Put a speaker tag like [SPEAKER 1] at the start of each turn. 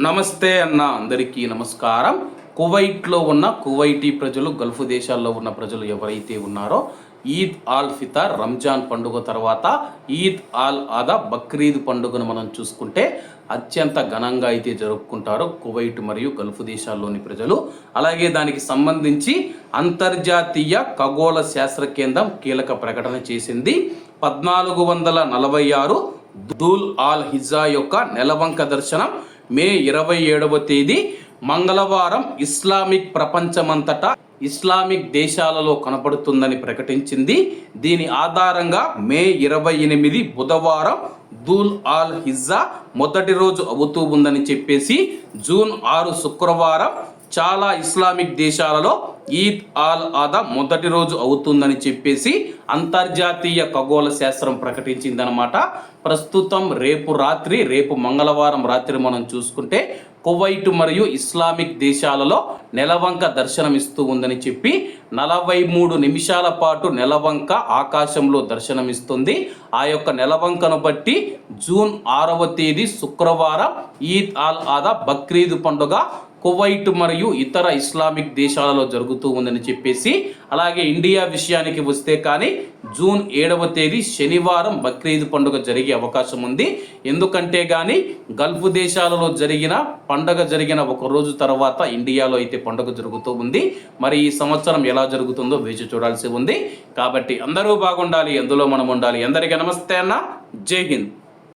[SPEAKER 1] నమస్తే అన్న అందరికీ నమస్కారం. కువైట్లో ఉన్న కువైటీ ప్రజలు గల్ఫ్ దేశాల్లో ఉన్న ప్రజలు ఎవరైతే ఉన్నారో ఈద్ ఆల్ ఫితార్ రంజాన్ పండుగ తర్వాత ఈద్ ఆల్ ఆదా బక్రీద్ పండుగను మనం చూసుకుంటే అత్యంత ఘనంగా అయితే జరుపుకుంటారు కువైట్ మరియు గల్ఫ్ దేశాల్లోని ప్రజలు. అలాగే దానికి సంబంధించి అంతర్జాతీయ ఖగోళ శాస్త్ర కేంద్రం కీలక ప్రకటన చేసింది. పద్నాలుగు వందల నలభై ఆరు దూల్ ఆల్ హిజా యొక్క నెలవంక దర్శనం మే ఇరవై ఏడవ తేదీ మంగళవారం ఇస్లామిక్ ప్రపంచమంతటా ఇస్లామిక్ దేశాలలో కనపడుతుందని ప్రకటించింది. దీని ఆధారంగా మే ఇరవై ఎనిమిది బుధవారం దూల్ ఆల్ హిజ్జా మొదటి రోజు అవుతూ ఉందని చెప్పేసి జూన్ ఆరు శుక్రవారం చాలా ఇస్లామిక్ దేశాలలో ఈద్ ఆల్ ఆదా మొదటి రోజు అవుతుందని చెప్పేసి అంతర్జాతీయ ఖగోళ శాస్త్రం ప్రకటించిందనమాట ప్రస్తుతం రేపు రాత్రి రేపు మంగళవారం రాత్రి మనం చూసుకుంటే కువైట్ మరియు ఇస్లామిక్ దేశాలలో నెలవంక దర్శనమిస్తూ ఉందని చెప్పి నలభై మూడు నిమిషాల పాటు నెలవంక ఆకాశంలో దర్శనమిస్తుంది ఆ యొక్క నెలవంకను బట్టి జూన్ ఆరవ తేదీ శుక్రవారం ఈద్ ఆల్ ఆదా బక్రీద్ పండుగ కువైట్ మరియు ఇతర ఇస్లామిక్ దేశాలలో జరుగుతూ ఉందని చెప్పేసి అలాగే ఇండియా విషయానికి వస్తే కానీ జూన్ ఏడవ తేదీ శనివారం బక్రీద్ పండుగ జరిగే అవకాశం ఉంది. ఎందుకంటే కానీ గల్ఫ్ దేశాలలో జరిగిన పండగ జరిగిన ఒక రోజు తర్వాత ఇండియాలో అయితే పండుగ జరుగుతూ ఉంది. మరి ఈ సంవత్సరం ఎలా జరుగుతుందో వేచి చూడాల్సి ఉంది. కాబట్టి అందరూ బాగుండాలి ఎందులో మనం ఉండాలి. అందరికీ నమస్తే అన్న. జై హింద్.